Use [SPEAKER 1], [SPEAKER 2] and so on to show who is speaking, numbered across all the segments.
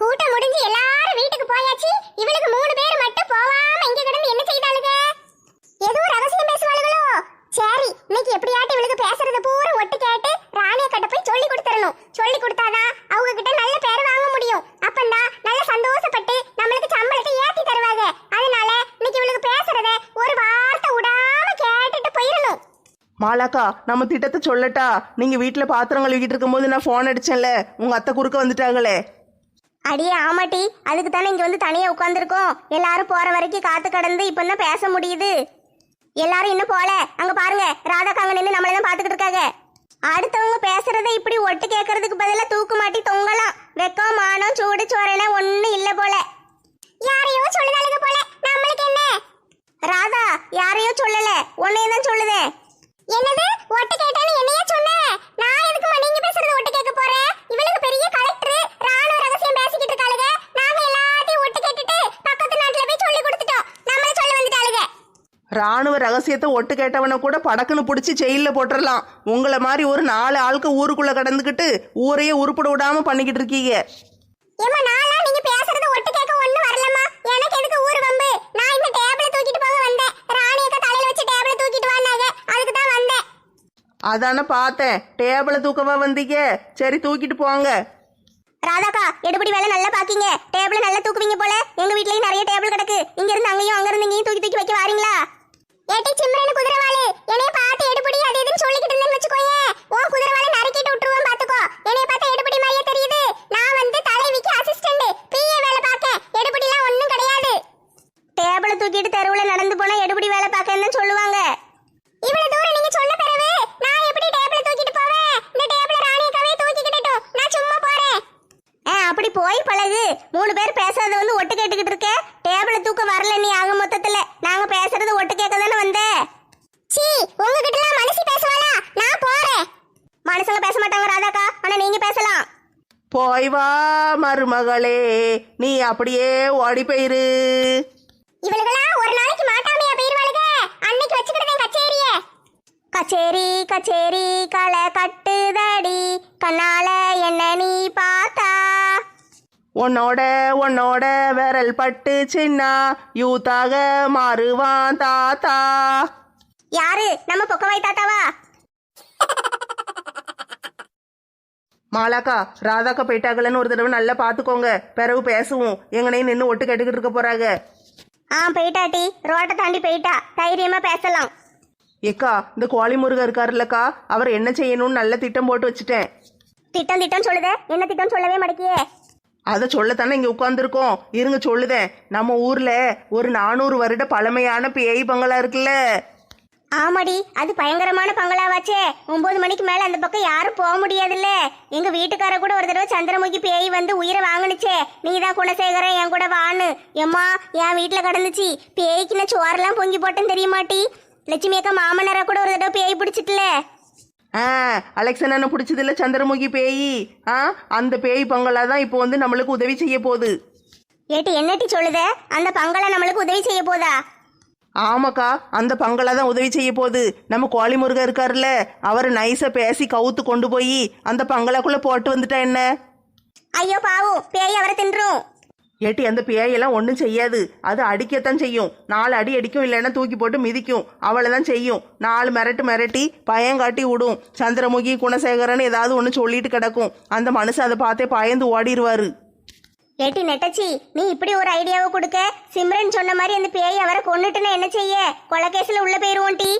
[SPEAKER 1] கூட்டம் முடிஞ்சு எல்லாரும் வீட்டுக்கு போயாச்சு. இவளுக்கு மூணு பேர் மட்டும் போவாம இங்க கிடந்து என்ன செய்தாளுங்க ஏதோ ரகசியம் பேசுவாளுகளோ? சரி இன்னைக்கு எப்படியாட்டு இவளுக்கு பேசுறத பூரா ஒட்டு கேட்டு ராணிய கிட்ட போய் சொல்லி கொடுத்துடணும். சொல்லி கொடுத்தாதான் அவங்க கிட்ட நல்ல பேர் வாங்க முடியும். அப்பந்தா நல்ல சந்தோஷப்பட்டு நம்மளுக்கு சம்பளத்தை ஏத்தி தருவாங்க அதனால இன்னைக்கு இவளுக்கு பேசுறத ஒரு வார்த்தை விடாம கேட்டுட்டு போயிடணும்.
[SPEAKER 2] மாலாக்கா நம்ம திட்டத்தை சொல்லட்டா. நீங்க வீட்டுல பாத்திரம் கழுவிக்கிட்டு இருக்கும்போது நான் ஃபோன் அடிச்சேன்ல. உங்க அத்தை குறுக்க வந்துட்டாங்களே.
[SPEAKER 1] அடியே ஆமாட்டி. அதுக்கு தானே இங்க வந்து தனியா உட்காந்துருக்கோம் எல்லாரும் போற வரைக்கும் காத்து கடந்து இப்போ தான் பேச முடியுது. எல்லாரும் இன்னும் போல. அங்க பாருங்க ராதாக்கா அங்க நின்று நம்மளை தான் பார்த்துக்கிட்டு இருக்காங்க. அடுத்தவங்க பேசுறதை இப்படி ஒட்டு கேட்கறதுக்கு பதிலா தூக்கு மாட்டி தொங்கலாம். வெக்கம் மானம் சூடு சோறனா ஒண்ணு இல்ல போல. யாரையோ சொல்லுதாளுங்க போல. நம்மளுக்கு என்ன? ராதா யாரையோ சொல்லல. உன்னைய தான் சொல்லுதே என்னது? ஒட்டு கேட்டாலும் என்னைய சொன்ன? நான் எதுக்கு நீங்க பேசுறது ஒட்டு கேட்க போறேன் இவளுக்கு பெரிய கலெக்டர் ராணுவ ரகசியம் பேசிக்கிட்டு இருக்காளுங்க நாங்க எல்லாத்தையும் ஒட்டு கேட்டுட்டு பக்கத்து நாட்டுல போய் சொல்லி கொடுத்துட்டோம் நம்மள சொல்ல வந்துட்டாளுங்க
[SPEAKER 2] ராணுவ ரகசியத்தை ஒட்டு கேட்டவனை கூட படக்குன்னு பிடிச்சி ஜெயிலில் போட்டுடலாம் உங்களை மாதிரி ஒரு நாலு ஆளுக்கு ஊருக்குள்ள கடந்துக்கிட்டு ஊரையே உருப்பட விடாம பண்ணிக்கிட்டு இருக்கீங்க.
[SPEAKER 1] ஏமா நாளா நீங்க பேசுறது ஒட்டு கேட்க ஒண்ணு வரலமா எனக்கு எதுக்கு ஊர் வம்பு? நான் இந்த டேபிள தூக்கிட்டு போக வந்தேன். ராணியக்க தலையில வச்சு டேபிள தூக்கிட்டு வந்தாங்க. அதுக்கு தான் வந்தேன்.
[SPEAKER 2] அதானே பார்த்தேன். டேபிளை தூக்கவா வந்தீங்க? சரி தூக்கிட்டு போங்க.
[SPEAKER 1] ராதாக்கா எடுபடி வேலை நல்லா பாக்கீங்க. டேபிள் நல்லா தூக்குவீங்க போல. எங்க வீட்லயும் நிறைய டேபிள் கிடக்கு. இங்க இருந்து அங்கேயும் அங்க இருந்து இங்கேயும் தூக்கி தூக்கி வைக்க এই போய்
[SPEAKER 2] வா மருமகளே. நீ அப்படியே ஓடி போயிரு.
[SPEAKER 1] இவளுகளா ஒரு நாளைக்கு மாட்டாமையா போயிருவாளுக? அன்னைக்கு வச்சுக்கிட்டேன் கச்சேரிய. கச்சேரி கச்சேரி களை கட்டுதடி. கண்ணால என்ன நீ பார்த்தா?
[SPEAKER 2] உன்னோட உன்னோட விரல் பட்டு சின்ன யூத்தாக மாறுவான் தாத்தா.
[SPEAKER 1] யாரு? நம்ம பொக்கவாய் தாத்தாவா?
[SPEAKER 2] மாலாக்கா ராதாக்கா போயிட்டாங்களன்னு ஒரு தடவை நல்லா பார்த்துக்கோங்க பிறகு பேசுவோம். எங்கனையும் நின்று ஒட்டு கேட்டுக்கிட்டு இருக்க போறாங்க.
[SPEAKER 1] ஆ போயிட்டாட்டி ரோட்டை தாண்டி போயிட்டா. தைரியமா பேசலாம்.
[SPEAKER 2] ஏக்கா இந்த கோழி முருகன் இருக்காருல்லக்கா. அவர் என்ன செய்யணும்னு நல்ல திட்டம் போட்டு வச்சுட்டேன்.
[SPEAKER 1] திட்டம் திட்டம் சொல்லுதே. என்ன திட்டம் சொல்லவே மாட்டேங்கியே
[SPEAKER 2] அதை சொல்லத்தானே இங்கே உட்காந்துருக்கோம் இருங்க சொல்லுதேன். நம்ம ஊர்ல ஒரு நானூறு வருட பழமையான பேய் பங்களா இருக்குல்ல.
[SPEAKER 1] ஆமாடி அது பயங்கரமான பங்களாவாச்சே. ஒன்பது மணிக்கு மேல அந்த பக்கம் யாரும் போக முடியாதுல்ல. எங்க வீட்டுக்கார கூட ஒரு தடவை சந்திரமுகி பேய் வந்து உயிரை வாங்குனுச்சே. நீ தான் குணசேகரன் என் கூட வான்னு. எம்மா என் வீட்டுல கிடந்துச்சு. பேய்க்கு நான் சோறெல்லாம் பொங்கி போட்டேன்னு தெரியுமாட்டி? லட்சுமி அக்கா மாமனாரா கூட ஒரு தடவை பேய் பிடிச்சிட்டுல.
[SPEAKER 2] ஆ அலெக்சன் பிடிச்சதில்ல சந்திரமுகி பேய். ஆ அந்த பேய் பங்களா தான் இப்போ வந்து நம்மளுக்கு உதவி செய்ய போகுது.
[SPEAKER 1] ஏட்டி என்னட்டி சொல்லுத? அந்த பங்களா நம்மளுக்கு உதவி செய்ய போதா?
[SPEAKER 2] ஆமாக்கா அந்த பங்களா தான் உதவி செய்ய போகுது. நம்ம கோழி முருகன் இருக்காருல்ல அவர் நைஸா பேசி கவுத்து கொண்டு போய் அந்த பங்களாக்குள்ள போட்டு வந்துட்டா என்ன?
[SPEAKER 1] ஐயோ பாவம். பேய் அவரை தின்றும்.
[SPEAKER 2] ஏட்டி அந்த பேயெல்லாம் ஒன்றும் செய்யாது. அது அடிக்கத்தான் செய்யும். நாலு அடி அடிக்கும் இல்லைன்னா தூக்கி போட்டு மிதிக்கும். அவளை தான் செய்யும். நாலு மிரட்டு மிரட்டி பயம் காட்டி விடும். சந்திரமுகி குணசேகரன் ஏதாவது ஒன்று சொல்லிட்டு கிடக்கும். அந்த மனுஷன் அதை பார்த்தே பயந்து ஓடிடுவாரு.
[SPEAKER 1] ஏட்டி நெட்டச்சி நீ இப்படி ஒரு ஐடியாவை கொடுக்க? சிம்ரன் சொன்ன மாதிரி அந்த பேய் அவரை கொன்னுட்டுனா என்ன செய்ய? கொலைகேஸ்ல உள்ள போயிருவோம் டி.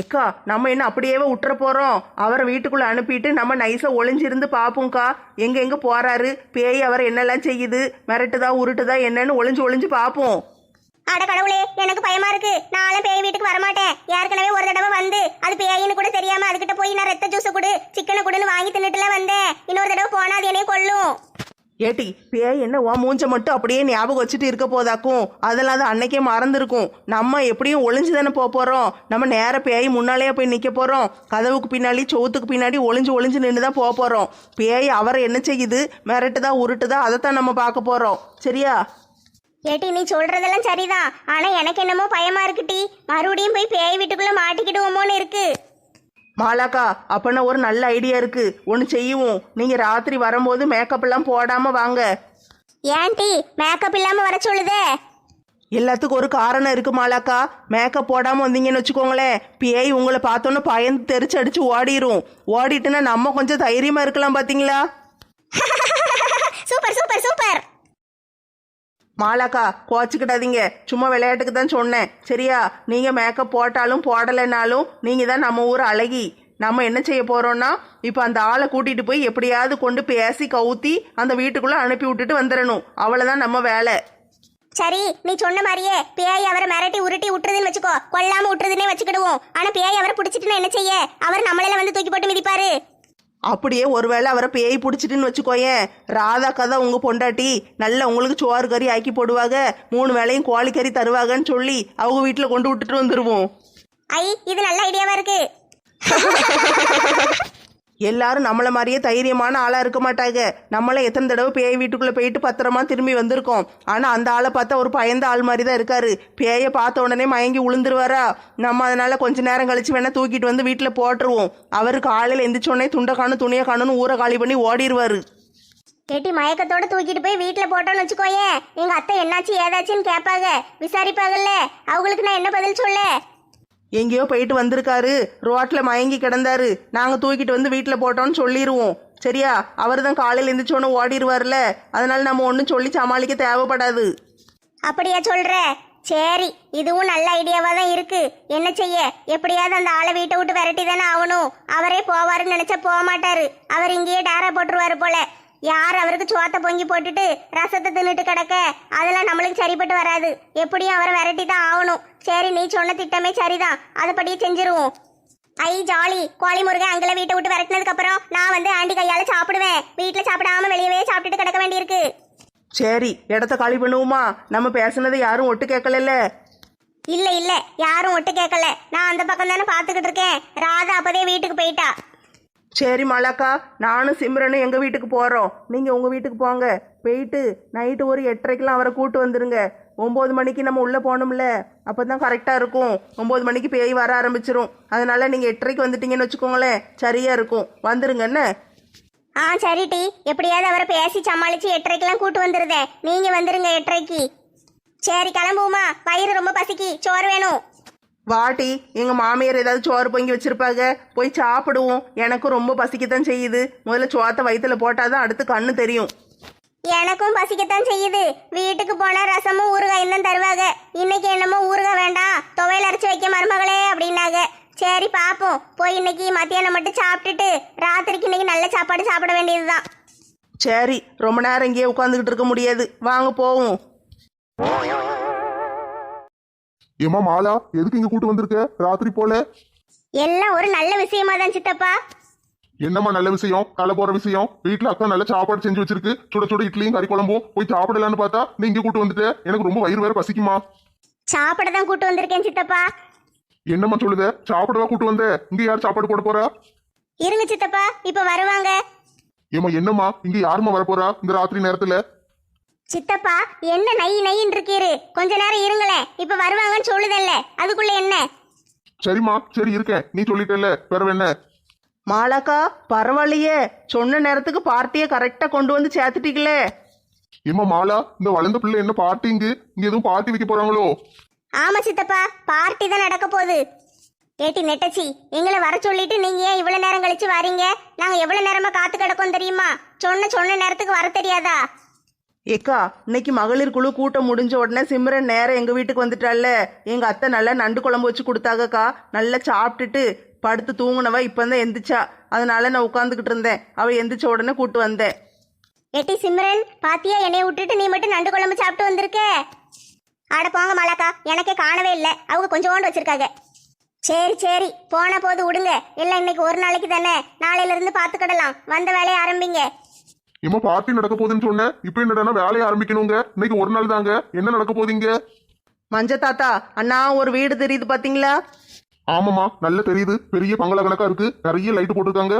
[SPEAKER 2] எக்கா நம்ம என்ன அப்படியே விட்டுற போறோம்? அவரை வீட்டுக்குள்ள அனுப்பிட்டு நம்ம நைஸா ஒளிஞ்சிருந்து பாப்போம்க்கா. எங்க எங்க போறாரு? பேய் அவர் என்னெல்லாம் செய்யுது? மிரட்டுதா உருட்டுதா என்னன்னு ஒளிஞ்சு ஒளிஞ்சு பாப்போம்.
[SPEAKER 1] அட கடவுளே எனக்கு பயமா இருக்கு. நானும் பேய் வீட்டுக்கு வரமாட்டேன். ஏற்கனவே ஒரு தடவை வந்து அது பேயின்னு கூட தெரியாம அதுகிட்ட போய் நான் ரத்த ஜூஸ் கொடு சிக்கனை கொடுன்னு வாங்கி தின்னுட்டுலாம் வந்தேன். இன்னொரு தடவை போனா அது என்னைய கொல்லும்.
[SPEAKER 2] ஏட்டி பேய் என்ன உன் மூஞ்ச மட்டும் அப்படியே ஞாபகம் வச்சுட்டு இருக்க போதாக்கும்? அதெல்லாம் அது அன்னைக்கே மறந்துருக்கும். நம்ம எப்படியும் ஒளிஞ்சு தானே போக போகிறோம் நம்ம நேர பேய் முன்னாலேயே போய் நிற்க போகிறோம் கதவுக்கு பின்னாடி சோத்துக்கு பின்னாடி ஒளிஞ்சு ஒளிஞ்சு நின்று தான் போக போகிறோம் பேய் அவரை என்ன செய்யுது? மிரட்டுதா உருட்டுதா? அதைத்தான் நம்ம பார்க்க போகிறோம் சரியா?
[SPEAKER 1] ஏட்டி நீ சொல்றதெல்லாம் சரிதான். ஆனா எனக்கு என்னமோ பயமா இருக்குட்டி மறுபடியும் போய் பேய் வீட்டுக்குள்ள மாட்டிக்கிடுவோமோன்னு இருக்கு.
[SPEAKER 2] மாலாக்கா அப்பனா ஒரு நல்ல ஐடியா இருக்கு. ஒன்று செய்யுவோம். நீங்க ராத்திரி வரும்போது மேக்கப் எல்லாம் போடாம வாங்க.
[SPEAKER 1] ஏன்டி மேக்கப் இல்லாம வர சொல்லுதே?
[SPEAKER 2] எல்லாத்துக்கும் ஒரு காரணம் இருக்கு மாலாக்கா. மேக்கப் போடாம வந்தீங்கன்னு வச்சுக்கோங்களேன். பேய் உங்களை பார்த்தோன்னே பயந்து தெரிச்சு அடிச்சு ஓடிரும். ஓடிட்டுனா நம்ம கொஞ்சம் தைரியமா இருக்கலாம் பாத்தீங்களா?
[SPEAKER 1] Super super super.
[SPEAKER 2] மாலாக்கா கோச்சிக்கிடாதீங்க. சும்மா விளையாட்டுக்கு தான் சொன்னேன். சரியா? நீங்கள் மேக்கப் போட்டாலும் போடலைனாலும் நீங்கள் தான் நம்ம ஊர் அழகி. நம்ம என்ன செய்ய போகிறோன்னா இப்போ அந்த ஆளை கூட்டிகிட்டு போய் எப்படியாவது கொண்டு பேசி கவுத்தி அந்த வீட்டுக்குள்ளே அனுப்பி விட்டுட்டு வந்துடணும். அவ்வளோதான் நம்ம வேலை.
[SPEAKER 1] சரி நீ சொன்ன மாதிரியே பேய் அவரை மிரட்டி உருட்டி விட்டுறதுன்னு வச்சுக்கோ. கொல்லாம விட்டுறதுன்னே வச்சுக்கிடுவோம். ஆனா பேய் அவரை பிடிச்சிட்டுனா என்ன செய்ய? அவர் நம்மளால வந்து தூக்கி போட்டு மிதிப்பாரு.
[SPEAKER 2] அப்படியே ஒருவேளை அவரை பேய் பிடிச்சிட்டுன்னு வச்சுக்கோயேன் ராதா கதை உங்க பொண்டாட்டி. நல்ல உங்களுக்கு சோறு கறி ஆக்கி போடுவாங்க. மூணு வேளையும் கோழி கறி தருவாங்கன்னு சொல்லி அவங்க வீட்டில் கொண்டு விட்டுட்டு வந்துருவோம்.
[SPEAKER 1] ஐ இது நல்ல ஐடியாவா இருக்கு.
[SPEAKER 2] எல்லாரும் நம்மள மாதிரியே தைரியமான ஆளா இருக்க மாட்டாங்க. நம்மள எத்தனை தடவை பேய் வீட்டுக்குள்ள போயிட்டு பத்திரமா திரும்பி வந்திருக்கோம். ஆனா அந்த ஆளை பார்த்தா ஒரு பயந்த ஆள் மாதிரி தான் இருக்காரு. பேயை பார்த்த உடனே மயங்கி உளுந்துருவாரா? நம்ம அதனால கொஞ்ச நேரம் கழிச்சு வேணா தூக்கிட்டு வந்து வீட்டுல போட்டுருவோம். அவரு காலையில எந்திரிச்சோடனே துண்டை காணும் துணியை காணும்னு ஊரை காலி பண்ணி ஓடிடுவாரு
[SPEAKER 1] கேட்டி மயக்கத்தோட தூக்கிட்டு போய் வீட்டுல போட்டோம்னு வச்சுக்கோயே. எங்க அத்தை என்னாச்சு ஏதாச்சுன்னு கேட்பாங்க. விசாரிப்பாங்கல்ல. அவங்களுக்கு நான் என்ன பதில் சொல்ல?
[SPEAKER 2] எங்கேயோ போயிட்டு வந்திருக்காரு. ரோட்டில் மயங்கி கிடந்தாரு. நாங்கள் தூக்கிட்டு வந்து வீட்டில் போட்டோம்னு சொல்லிடுவோம் சரியா? அவர் தான் காலையில் எந்திரிச்சோன்னு ஓடிடுவார்ல. அதனால நம்ம ஒன்றும் சொல்லி சமாளிக்க தேவைப்படாது.
[SPEAKER 1] அப்படியா சொல்ற? சரி இதுவும் நல்ல ஐடியாவா தான் இருக்கு. என்ன செய்ய? எப்படியாவது அந்த ஆளை வீட்டை விட்டு விரட்டி தானே ஆகணும். அவரே போவாருன்னு நினைச்சா போக மாட்டாரு. அவர் இங்கேயே டேரா போட்டுருவாரு போல. யார் அவருக்கு சோத்தை பொங்கி போட்டுட்டு ரசத்தை தின்னுட்டு கிடக்க? அதெல்லாம் நம்மளுக்கு சரிப்பட்டு வராது. எப்படியும் அவரை விரட்டி தான் ஆகணும். சரி நீ சொன்ன திட்டமே சரிதான். அதுபடியே செஞ்சிருவோம். ஐ ஜாலி. கோழி முருகன் அங்கெல்லாம் வீட்டை விட்டு விரட்டினதுக்கு அப்புறம் நான் வந்து ஆண்டி கையால சாப்பிடுவேன். வீட்டுல சாப்பிடாம வெளியவே சாப்பிட்டுட்டு கிடக்க வேண்டியிருக்கு.
[SPEAKER 2] சரி இடத்த காலி பண்ணுவோமா? நம்ம பேசுனதை யாரும் ஒட்டு கேட்கல
[SPEAKER 1] இல்ல இல்ல. யாரும் ஒட்டு கேட்கல. நான் அந்த பக்கம் தானே பாத்துக்கிட்டு இருக்கேன். ராதா அப்பதே வீட்டுக்கு போயிட்டா.
[SPEAKER 2] சரி மலாக்கா நானும் சிம்ரனும் எங்கள் வீட்டுக்கு போகிறோம் நீங்கள் உங்கள் வீட்டுக்கு போங்க. போயிட்டு நைட்டு ஒரு எட்டரைக்கெலாம் அவரை கூட்டு வந்துருங்க. ஒம்பது மணிக்கு நம்ம உள்ளே போகணும்ல அப்போ தான் கரெக்டாக இருக்கும். ஒம்பது மணிக்கு பேய் வர ஆரம்பிச்சிரும். அதனால் நீங்கள் எட்டரைக்கு வந்துட்டீங்கன்னு வச்சுக்கோங்களேன். சரியாக இருக்கும். வந்துருங்க என்ன?
[SPEAKER 1] ஆ சரி டி. எப்படியாவது அவரை பேசி சமாளித்து எட்டரைக்கெலாம் கூட்டு வந்துருதே. நீங்கள் வந்துருங்க எட்டரைக்கு. சரி கிளம்புவோமா? வயிறு ரொம்ப பசிக்கு. சோறு வேணும்.
[SPEAKER 2] வாட்டி எங்க மாமியார் ஏதாவது சோறு பொங்கி வச்சிருப்பாங்க போய் சாப்பிடுவோம். எனக்கும் ரொம்ப பசிக்கத்தான் செய்யுது. முதல்ல சோத்தை வயித்துல போட்டாதான் அடுத்து கண்ணு தெரியும்.
[SPEAKER 1] எனக்கும் பசிக்கத்தான் செய்யுது. வீட்டுக்கு போனா ரசமும் ஊறுகாயும் தான் தருவாங்க. இன்னைக்கு என்னமோ ஊறுகாய் வேண்டாம். துவையல் அரைச்சு வைக்க மருமகளே அப்படின்னாங்க. சரி பாப்போம். போய் இன்னைக்கு மத்தியானம் மட்டும் சாப்பிட்டுட்டு ராத்திரிக்கு இன்னைக்கு நல்ல சாப்பாடு சாப்பிட வேண்டியதுதான்.
[SPEAKER 2] சரி ரொம்ப நேரம் இங்கேயே உட்காந்துக்கிட்டு இருக்க முடியாது. வாங்க போவோம்.
[SPEAKER 3] ஏமா மாலா எதுக்கு இங்க கூட்டு வந்திருக்க? ராத்திரி போல.
[SPEAKER 1] எல்லாம் ஒரு நல்ல விஷயமா தான் சித்தப்பா.
[SPEAKER 3] என்னம்மா நல்ல விஷயம்? தலை போற விஷயம்? வீட்டுல அக்கா நல்ல சாப்பாடு செஞ்சு வச்சிருக்கு. சுட சுட இட்லியும் கறி குழம்பும். போய் சாப்பிடலான்னு பார்த்தா நீ இங்க கூட்டு வந்துட்ட. எனக்கு ரொம்ப வயிறு வேற பசிக்குமா?
[SPEAKER 1] சாப்பிட தான் கூட்டு வந்திருக்கேன் சித்தப்பா.
[SPEAKER 3] என்னம்மா சொல்லுத? சாப்பிடவா கூட்டு வந்த? இங்க யார் சாப்பாடு போட போறா?
[SPEAKER 1] இருங்க சித்தப்பா இப்ப வருவாங்க.
[SPEAKER 3] ஏமா என்னம்மா? இங்க யாரும்மா வர போறா இந்த ராத்திரி நேரத்துல?
[SPEAKER 1] சித்தப்பா என்ன நை நைன்னு இருக்கீரு? கொஞ்ச நேரம் இருங்களேன் இப்ப வருவாங்கன்னு சொல்லுதல்ல. அதுக்குள்ள என்ன?
[SPEAKER 3] சரிம்மா சரி இருக்கேன். நீ சொல்லிட்டல பிறவு என்ன?
[SPEAKER 2] மாலாக்கா பரவாயில்லையே. சொன்ன நேரத்துக்கு பார்ட்டியை கரெக்டாக கொண்டு வந்து சேர்த்துட்டீங்களே.
[SPEAKER 3] ஏமா மாலா இந்த வளர்ந்த பிள்ளை என்ன பார்ட்டிங்கு இங்க? எதுவும் பார்ட்டி வைக்க போறாங்களோ?
[SPEAKER 1] ஆமா சித்தப்பா பார்ட்டி தான் நடக்க போகுது. ஏட்டி நெட்டச்சி எங்களை வர சொல்லிட்டு நீங்க ஏன் இவ்வளவு நேரம் கழிச்சு வரீங்க? நாங்க எவ்வளவு நேரமா காத்து கிடக்கோம் தெரியுமா? சொன்ன சொன்ன நேரத்துக்கு வர தெரியாதா?
[SPEAKER 2] ஏக்கா இன்னைக்கு மகளிர் குழு கூட்டம் முடிஞ்ச உடனே சிம்ரன் நேரம் எங்க வீட்டுக்கு வந்துட்டால எங்க அத்தை நல்லா நண்டு குழம்பு வச்சு கொடுத்தாக்கா நல்லா சாப்பிட்டுட்டு படுத்து தூங்குனவ இப்பதான் எந்திரிச்சா. அதனால நான் உட்காந்துக்கிட்டு இருந்தேன். அவ எந்திரிச்ச உடனே கூட்டு வந்தேன்.
[SPEAKER 1] ஏட்டி சிம்ரன் பாத்தியா என்னைய விட்டுட்டு நீ மட்டும் நண்டு குழம்பு சாப்பிட்டு வந்திருக்கே? அட போங்க மாலாக்கா எனக்கே காணவே இல்லை. அவங்க கொஞ்சோண்டு வச்சிருக்காங்க. சரி சரி போன போது விடுங்க எல்லாம் இன்னைக்கு ஒரு நாளைக்கு தானே. நாளையில இருந்து பாத்துக்கிடலாம் வந்த வேலையை ஆரம்பிங்க.
[SPEAKER 3] ஏமா பார்ட்டி நடக்க போகுதுன்னு சொன்னேன் இப்போ என்னடானா வேலையை ஆரம்பிக்கணுங்க? இன்னைக்கு ஒரு நாள் தாங்க. என்ன நடக்க போகுதுங்க?
[SPEAKER 2] மஞ்ச தாத்தா அண்ணா ஒரு வீடு தெரியுது பாத்தீங்களா?
[SPEAKER 3] ஆமாமா நல்லா தெரியுது. பெரிய பங்களா கணக்கா இருக்கு. நிறைய லைட் போட்டிருக்காங்க.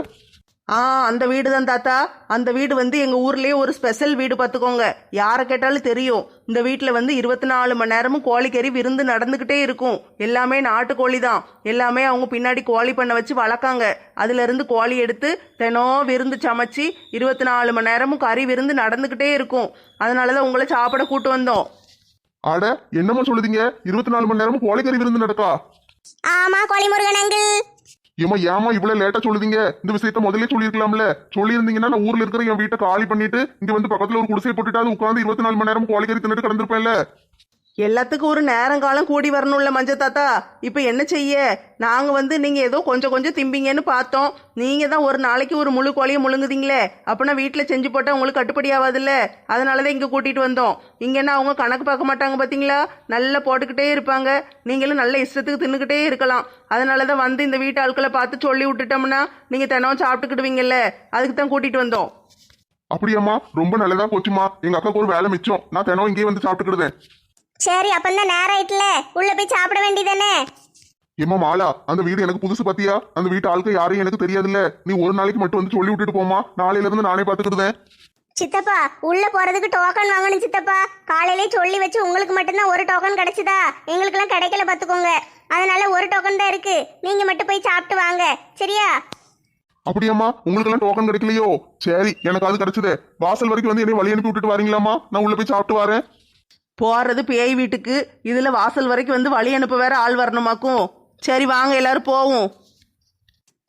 [SPEAKER 2] ஆ அந்த வீடு தான் தாத்தா. அந்த வீடு வந்து எங்கள் ஊர்லேயே ஒரு ஸ்பெஷல் வீடு பார்த்துக்கோங்க. யாரை கேட்டாலும் தெரியும். இந்த வீட்டில் வந்து இருபத்தி நாலு மணி நேரமும் கோழிக்கறி விருந்து நடந்துக்கிட்டே இருக்கும். எல்லாமே நாட்டுக்கோழி தான் எல்லாமே அவங்க பின்னாடி கோழி பண்ண வச்சு வளர்க்காங்க. அதுலேருந்து கோழி எடுத்து தினம் விருந்து சமைச்சு இருபத்தி நாலு மணி நேரமும் கறி விருந்து நடந்துக்கிட்டே இருக்கும். அதனால தான் உங்களை சாப்பிட கூட்டு வந்தோம்.
[SPEAKER 3] அட என்னம்மா சொல்லுதீங்க? இருபத்தி நாலு மணி நேரமும் கோழிக்கறி விருந்து நடக்கா
[SPEAKER 1] ஆமா கோழிமுருகன் அங்கிள்.
[SPEAKER 3] ஏமா ஏமா இவ்வளவு லேட்டா சொல்லுதீங்க? இந்த விஷயத்த முதல்ல சொல்லிருக்கலாம்ல சொல்லியிருந்தீங்கன்னா நான் ஊர்ல இருக்கிற என் வீட்டை காலி பண்ணிட்டு இங்க வந்து பக்கத்துல ஒரு குடிசை போட்டுட்டு அது உட்காந்து இருபத்தி நாலு மணி நேரம் கோழிக்கறி தின்னுட்டு கிடந்திருப்பேன்ல.
[SPEAKER 2] எல்லாத்துக்கும் ஒரு நேரங்காலம் கூடி வரணும்ல மஞ்ச தாத்தா. இப்போ என்ன செய்ய? நாங்கள் வந்து நீங்கள் ஏதோ கொஞ்சம் கொஞ்சம் திம்பிங்கன்னு பார்த்தோம். நீங்கள் தான் ஒரு நாளைக்கு ஒரு முழு கோழியை முழுங்குதீங்களே. அப்போனா வீட்டில் செஞ்சு போட்டால் உங்களுக்கு கட்டுப்படி ஆகாதுல்ல அதனால தான் இங்கே கூட்டிகிட்டு வந்தோம். இங்கன்னா அவங்க கணக்கு பார்க்க மாட்டாங்க பார்த்தீங்களா நல்லா போட்டுக்கிட்டே இருப்பாங்க. நீங்களும் நல்ல இஷ்டத்துக்கு தின்னுக்கிட்டே இருக்கலாம். அதனால தான் வந்து இந்த வீட்டு ஆட்களை பார்த்து சொல்லி விட்டுட்டோம்னா நீங்கள் தினம் சாப்பிட்டுக்கிடுவீங்கல்ல. அதுக்கு தான் கூட்டிகிட்டு வந்தோம்.
[SPEAKER 3] அப்படியாம்மா? ரொம்ப நல்லதா போச்சுமா எங்க அக்காவுக்கு ஒரு வேலை மிச்சம். நான் தினம் இங்கேயே வந்து சாப்பிட்டுக்கிடுதேன்
[SPEAKER 1] சரி அப்பந்தான் நேரம் ஆயிட்டுல. உள்ள போய் சாப்பிட வேண்டியதானே
[SPEAKER 3] ஏம்மா மாலா அந்த வீடு எனக்கு புதுசு பாத்தியா? அந்த வீட்டு ஆளுக்கு யாரையும் எனக்கு தெரியாதுல்ல. நீ ஒரு நாளைக்கு மட்டும் வந்து சொல்லி விட்டுட்டு போமா நாளையில இருந்து நானே பாத்துக்கிடுதேன்
[SPEAKER 1] சித்தப்பா உள்ள போறதுக்கு டோக்கன் வாங்கணும் சித்தப்பா. காலையிலே சொல்லி வச்சு உங்களுக்கு மட்டும்தான் ஒரு டோக்கன் கிடைச்சதா? எங்களுக்கெல்லாம் கிடைக்கல பாத்துக்கோங்க. அதனால ஒரு டோக்கன் தான் இருக்கு. நீங்க மட்டும் போய் சாப்பிட்டு வாங்க. சரியா?
[SPEAKER 3] அப்படியாம்மா உங்களுக்கு எல்லாம் டோக்கன் கிடைக்கலையோ? சரி எனக்கு அது கிடைச்சதே. வாசல் வரைக்கும் வந்து என்னை வழி அனுப்பி விட்டுட்டு வரீங்களாமா நான் உள்ள போய் சாப்பிட்டு வரேன்.
[SPEAKER 2] போகிறது பேய் வீட்டுக்கு. இதில் வாசல் வரைக்கும் வந்து வழி அனுப்ப வேற ஆள் வரணுமாக்கும். சரி வாங்க எல்லாரும் போவோம்.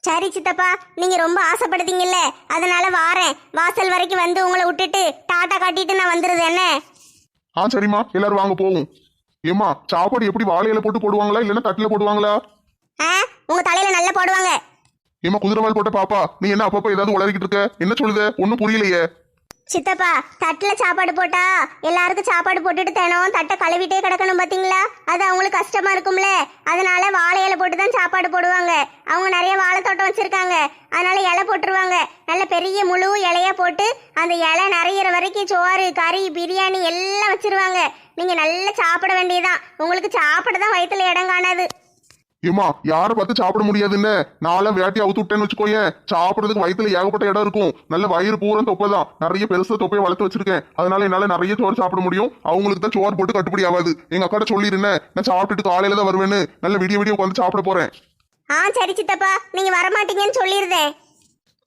[SPEAKER 1] சரி சித்தப்பா. நீங்க ரொம்ப ஆசைப்படுதீங்கல்ல அதனால வாரேன். வாசல் வரைக்கும் வந்து உங்களை விட்டுட்டு டாட்டா காட்டிட்டு நான் வந்துருது என்ன?
[SPEAKER 3] ஆ சரிம்மா. எல்லாரும் வாங்க போவோம். ஏம்மா சாப்பாடு எப்படி வாழையில போட்டு போடுவாங்களா இல்லைன்னா தட்டுல போடுவாங்களா?
[SPEAKER 1] ஆ உங்க தலையில நல்லா போடுவாங்க.
[SPEAKER 3] ஏம்மா குதிரவால் போட்ட பாப்பா நீ என்ன அப்பப்போ ஏதாவது உளறிக்கிட்டு இருக்க? என்ன சொல்லுத? ஒன்றும் புரியலையே.
[SPEAKER 1] சித்தப்பா தட்டில் சாப்பாடு போட்டா எல்லாருக்கும் சாப்பாடு போட்டுட்டு தினம் தட்டை கழுவிட்டே கிடக்கணும் பார்த்தீங்களா அது அவங்களுக்கு கஷ்டமா இருக்கும்ல. அதனால வாழை இலை போட்டு தான் சாப்பாடு போடுவாங்க. அவங்க நிறைய வாழை தோட்டம் வச்சிருக்காங்க. அதனால இலை போட்டுருவாங்க. நல்ல பெரிய முழு இலையா போட்டு அந்த இலை நிறையிற வரைக்கும் சோறு கறி பிரியாணி எல்லாம் வச்சிருவாங்க. நீங்கள் நல்லா சாப்பிட வேண்டியதான் உங்களுக்கு சாப்பிட தான் வயிற்றுல இடம் காணாது.
[SPEAKER 3] ஏம்மா யாரை பார்த்து சாப்பிட முடியாதுன்னு? நான்லாம் வேட்டி அவுத்து விட்டேன்னு வச்சுக்கோயேன் சாப்பிடுறதுக்கு வயித்துல ஏகப்பட்ட இடம் இருக்கும். நல்ல வயிறு பூரா தொப்பை தான். நிறைய பெருசா தொப்பையை வளர்த்து வச்சிருக்கேன். அதனால என்னால நிறைய சோறு சாப்பிட முடியும். அவங்களுக்கு தான் சோறு போட்டு கட்டுப்படி ஆகாது எங்க அக்காட்ட சொல்லிருந்தேன் நான் சாப்பிட்டுட்டு காலையில தான் வருவேன்னு. நல்ல விடிய விடிய உட்காந்து சாப்பிட போறேன்.
[SPEAKER 1] ஆ சரி சித்தப்பா. நீங்க வரமாட்டீங்கன்னு சொல்லியிருந்தேன்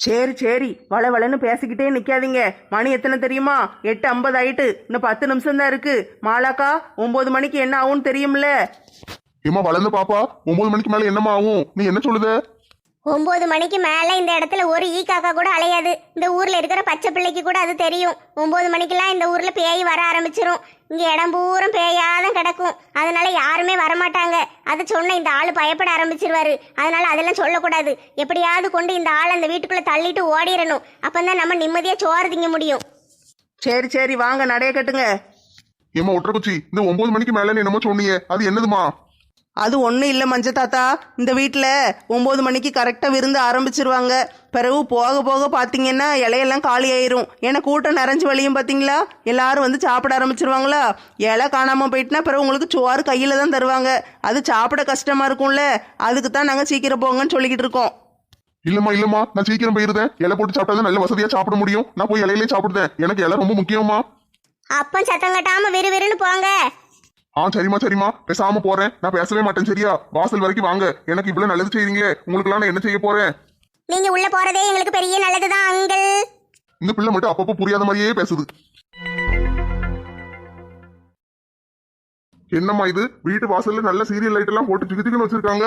[SPEAKER 2] சரி சரி. வள வளன்னு பேசிக்கிட்டே நிக்காதீங்க. மணி எத்தனை தெரியுமா? எட்டு ஐம்பது ஆயிட்டு. இன்னும் பத்து நிமிஷம் தான் இருக்கு. மாலாக்கா ஒன்பது மணிக்கு என்ன ஆகும்னு தெரியும்ல?
[SPEAKER 3] ஏம்மா வளர்ந்த பாப்பா ஒன்பது மணிக்கு மேல என்னம்மா ஆகும்? நீ என்ன சொல்லுத?
[SPEAKER 1] ஒன்பது மணிக்கு மேல இந்த இடத்துல ஒரு ஈ காக்கா கூட அலையாது. இந்த ஊர்ல இருக்கிற பச்சை பிள்ளைக்கு கூட அது தெரியும். ஒன்பது மணிக்கெல்லாம் இந்த ஊர்ல பேய் வர ஆரம்பிச்சிரும். இங்க இடம் பூரம் பேயாதான் கிடக்கும். அதனால யாருமே வரமாட்டாங்க. அதை சொன்ன இந்த ஆளு பயப்பட ஆரம்பிச்சிருவாரு. அதனால அதெல்லாம் சொல்லக்கூடாது. எப்படியாவது கொண்டு இந்த ஆள் அந்த வீட்டுக்குள்ள தள்ளிட்டு ஓடிடணும் அப்பந்தான் நம்ம நிம்மதியா சோறு திங்க முடியும்.
[SPEAKER 2] சரி சரி வாங்க நடைய கட்டுங்க.
[SPEAKER 3] ஏம்மா ஒற்றக்குச்சி இந்த ஒன்பது மணிக்கு மேல நீ என்னமோ சொன்னீங்க அது என்னதுமா?
[SPEAKER 2] அது ஒன்றும் இல்லை மஞ்ச தாத்தா. இந்த வீட்டில் ஒம்பது மணிக்கு கரெக்டாக விருந்து ஆரம்பிச்சிருவாங்க. பிறகு போக போக பார்த்தீங்கன்னா இலையெல்லாம் காலி ஆயிரும். ஏன்னா கூட்டம் நிறைஞ்சு வழியும் பார்த்தீங்களா எல்லாரும் வந்து சாப்பிட ஆரம்பிச்சிருவாங்களா? இலை காணாமல் போயிட்டுனா பிறகு உங்களுக்கு சோறு கையில் தான் தருவாங்க. அது சாப்பிட கஷ்டமாக இருக்கும்ல. அதுக்கு தான் நாங்கள் சீக்கிரம் போங்கன்னு சொல்லிக்கிட்டு இருக்கோம்.
[SPEAKER 3] இல்லம்மா இல்லம்மா. நான் சீக்கிரம் போயிருந்தேன். இலை போட்டு சாப்பிட்டா தான் நல்ல வசதியா சாப்பிட முடியும். நான் போய் இலையிலே சாப்பிடுதேன். எனக்கு இலை ரொம்ப முக்கியமா
[SPEAKER 1] அப்போ சத்தம் கட்டாம விறுவிறுன்னு போங்க.
[SPEAKER 3] ஆ சரிம்மா சரிம்மா. பேசாம போறேன். நான் பேசவே மாட்டேன் சரியா? வாசல் வரைக்கும் வாங்க. எனக்கு இவ்வளவு நல்லது செய்றீங்களே. உங்களுக்குலாம் நான் என்ன செய்ய போறேன்?
[SPEAKER 1] நீங்க உள்ள போறதே எங்களுக்கு பெரிய நல்லதுதான் அங்கிள்.
[SPEAKER 3] இந்த பிள்ளை மட்டும் அப்பப்போ புரியாத மாதிரியே பேசுது. என்னம்மா இது? வீட்டு வாசல்ல நல்ல சீரியல் லைட் எல்லாம் போட்டு சிக்கு சிக்குன்னு வச்சிருக்காங்க.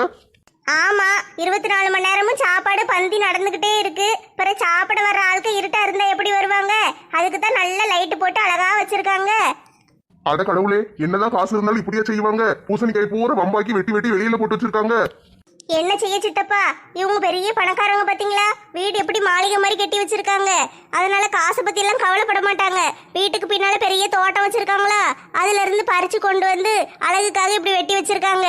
[SPEAKER 1] ஆமா இருபத்தி நாலு மணி நேரமும் சாப்பாடு பந்தி நடந்துகிட்டே இருக்கு. பிறகு சாப்பிட வர்ற ஆளுக்கு இருட்டா இருந்தா எப்படி வருவாங்க? அதுக்கு தான் நல்ல லைட் போட்டு அழகா வச்சிருக்காங்க.
[SPEAKER 3] அட கடவுளே என்னதான் காசு இருந்தாலும் இப்படியே செய்வாங்க? பூசணிக்காய் பூரா வம்பாக்கி வெட்டி வெட்டி வெளியில போட்டு வச்சிருக்காங்க.
[SPEAKER 1] என்ன செய்ய சித்தப்பா? இவங்க பெரிய பணக்காரங்க பாத்தீங்களா? வீடு எப்படி மாளிகை மாதிரி கட்டி வச்சிருக்காங்க. அதனால காசை பத்தி எல்லாம் கவலைப்பட மாட்டாங்க. வீட்டுக்கு பின்னால பெரிய தோட்டம் வச்சிருக்காங்களா? அதுல இருந்து பறிச்சு கொண்டு வந்து அழகுக்காக இப்படி வெட்டி வச்சிருக்காங்க.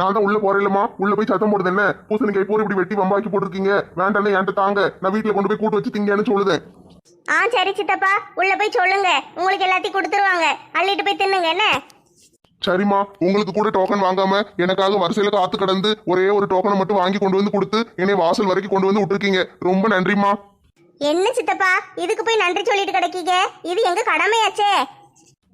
[SPEAKER 3] நான் தான் உள்ள போறேன்லம்மா. உள்ள போய் சத்தம் போடுது என்ன? பூசணிக்காய் பூரா இப்படி வெட்டி வம்பாக்கி போட்டிருக்கீங்க. வேண்டாம் என்கிட்ட தாங்க. நான் வீட்டுல கொண்டு போய் கூட்டு வச்சு திங்கன்னு சொல்லுதேன்.
[SPEAKER 1] ஆ சரி சித்தப்பா. உள்ள போய் சொல்லுங்க. உங்களுக்கு எல்லாத்தையும் கொடுத்துருவாங்க. அள்ளிட்டு போய் தின்னுங்க என்ன?
[SPEAKER 3] சரிம்மா. உங்களுக்கு கூட டோக்கன் வாங்காம எனக்காக வரிசையில காத்து கடந்து ஒரே ஒரு டோக்கனை மட்டும் வாங்கி கொண்டு வந்து கொடுத்து என்னை வாசல் வரைக்கும் கொண்டு வந்து விட்டுருக்கீங்க. ரொம்ப நன்றிம்மா.
[SPEAKER 1] என்ன சித்தப்பா? இதுக்கு போய் நன்றி சொல்லிட்டு கிடைக்கீங்க? இது எங்க கடமையாச்சே?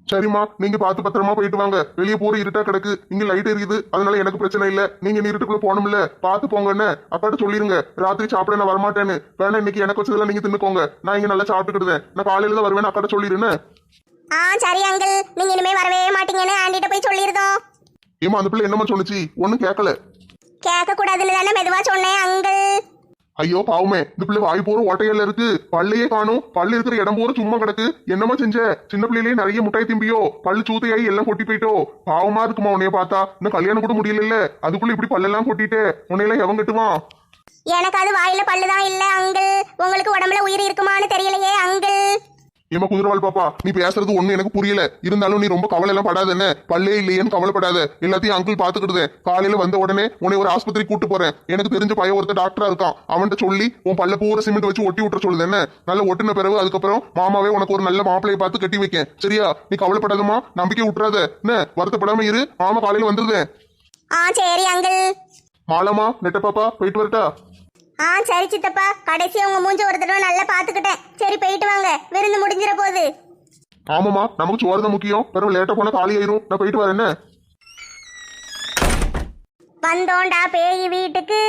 [SPEAKER 3] சரிம்மா நீங்க பார்த்து பத்திரமா போயிட்டு வாங்க. வெளியே போற இருட்டா கிடக்கு. இங்க லைட் எரியுது. அதனால எனக்கு பிரச்சனை இல்ல. நீங்க இருட்டுக்குள்ள போகணும்ல. பார்த்து போங்கன்னு அப்பாட்ட சொல்லிருங்க. ராத்திரி சாப்பிட நான் வரமாட்டேன்னு. வேணா இன்னைக்கு எனக்கு வச்சதெல்லாம் நீங்க தின்னுக்கோங்க. நான் இங்க நல்லா சாப்பிட்டுக்கிடுதேன் நான் காலையில தான் வருவேன் அக்காட்ட சொல்லிருந்தேன்
[SPEAKER 1] ஆ சரி அங்கிள் நீங்க இனிமே வரவே மாட்டீங்கன்னு ஆண்டிட்ட போய் சொல்லிருந்தோம்
[SPEAKER 3] ஏமா அந்த பிள்ளை என்னம்மா சொன்னுச்சு? ஒன்னும் கேட்கல
[SPEAKER 1] கேட்க கூடாதுன்னு தானே மெதுவா சொன்னேன் அங்கிள்
[SPEAKER 3] ஐயோ பாவமே. இந்த பிள்ளை வாய் போற ஓட்டையில இருக்கு. பல்லையே காணும். பல்லு இருக்கிற இடம் போற சும்மா கிடக்கு. என்னமா செஞ்ச? சின்ன பிள்ளையிலேயே நிறைய முட்டாய் திம்பியோ? பல்லு சூத்தையாயி எல்லாம் கொட்டி போயிட்டோ? பாவமா இருக்குமா உன்னைய பார்த்தா? இன்னும் கல்யாணம் கூட முடியல அதுக்குள்ள இப்படி பல்லெல்லாம் கொட்டிட்டு உன்னையெல்லாம் எவன் கட்டுவான்
[SPEAKER 1] எனக்கு அது வாயில பல்லுதான் இல்ல அங்கிள். உங்களுக்கு உடம்புல உயிர் இருக்குமான்னு தெரியலையே அங்கிள்.
[SPEAKER 3] ஏமா குதிரவாள் பாப்பா நீ பேசுறது ஒண்ணு எனக்கு புரியல. இருந்தாலும் நீ ரொம்ப கவலை எல்லாம் படாத என்ன பல்லே இல்லையேன்னு கவலைப்படாத. எல்லாத்தையும் அங்கிள் பாத்துக்கிடுதே காலையில வந்த உடனே உன்னை ஒரு ஆஸ்பத்திரி கூட்டு போறேன். எனக்கு தெரிஞ்ச பையன் ஒருத்தர் டாக்டரா இருக்கான். அவன்கிட்ட சொல்லி உன் பல்ல பூரா சிமெண்ட் வச்சு ஒட்டி விட்டுற சொல்லுது என்ன நல்ல ஒட்டின பிறகு அதுக்கப்புறம் மாமாவே உனக்கு ஒரு நல்ல மாப்பிளைய பார்த்து கட்டி வைக்கேன். சரியா? நீ கவலைப்படாதமா நம்பிக்கை விட்டுறாத என்ன? வருத்தப்படாம இரு. மாமா காலையில வந்துருதேன்
[SPEAKER 1] ஆ சரி அங்கிள்
[SPEAKER 3] மாலமா நெட்ட பாப்பா போயிட்டு வரட்டா?
[SPEAKER 1] ஆ சரி சித்தப்பா. கடைசி உங்க மூஞ்சி ஒரு தடவை நல்லா பாத்துக்கிட்டேன் சரி போயிட்டு வாங்க. விருந்து முடிஞ்சிட போகுது
[SPEAKER 3] ஆமாமா நமக்கு சோறு தான் முக்கியம். பிறகு லேட்டா போனா காலி ஆயிரும். நான் போயிட்டு வரேன் என்ன?
[SPEAKER 1] வந்தோண்டா பேய் வீட்டுக்கு.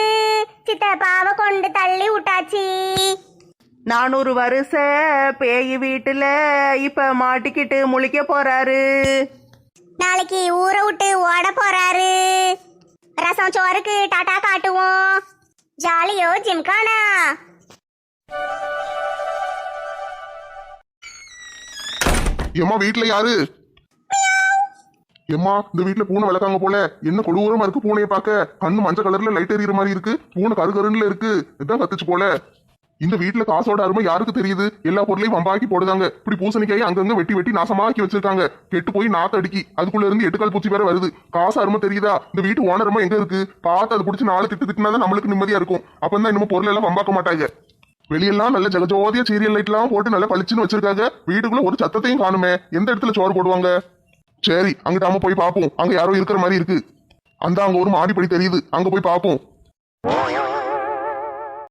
[SPEAKER 1] சித்தப்பாவை கொண்டு தள்ளி விட்டாச்சு.
[SPEAKER 2] நானூறு வருஷ பேய் வீட்டுல இப்ப மாட்டிக்கிட்டு முழிக்க போறாரு.
[SPEAKER 1] நாளைக்கு ஊரை விட்டு ஓட போறாரு. ரசம் சோறுக்கு டாட்டா காட்டுவோம். ஜாலியோ ஜிம்கானா?
[SPEAKER 3] ஏம்மா வீட்ல யாரு? ஏம்மா இந்த வீட்ல பூனை வளர்க்காங்க போல. என்ன கொடூரமா இருக்கு பூனையை பார்க்க? கண்ணு மஞ்சள் கலர்ல லைட் எறிகிற மாதிரி இருக்கு. பூனை கருகருன்னு இருக்கு. இதான் கத்துச்சு போல. இந்த வீட்டுல காசோட அருமை யாருக்கு தெரியுது? எல்லா பொருளையும் வம்பாக்கி போடுதாங்க இப்படி பூசணிக்காய் அங்கங்க வெட்டி வெட்டி நாசமாக்கி வச்சிருக்காங்க. கெட்டு போய் நாத்து அடிக்கி அதுக்குள்ள இருந்து எட்டுக்கால் பூச்சி வேற வருது. காசு அருமை தெரியுதா? இந்த வீட்டு ஓனர் அருமை எங்க இருக்கு? பார்த்து அது பிடிச்சி நாலு திட்டு திட்டினா நம்மளுக்கு நிம்மதியா இருக்கும். அப்பதான் இன்னும் பொருள் எல்லாம் வம்பாக்க மாட்டாங்க. வெளியெல்லாம் நல்ல ஜகஜோதியா சீரியல் லைட் எல்லாம் போட்டு நல்லா பளிச்சுன்னு வச்சிருக்காங்க. வீட்டுக்குள்ள ஒரு சத்தத்தையும் காணுமே. எந்த இடத்துல சோறு போடுவாங்க? சரி அங்கிட்ட அம்மா போய் பார்ப்போம். அங்க யாரோ இருக்கிற மாதிரி இருக்கு. அந்த அங்க ஒரு மாடிப்படி தெரியுது. அங்க போய் பார்ப்போம்.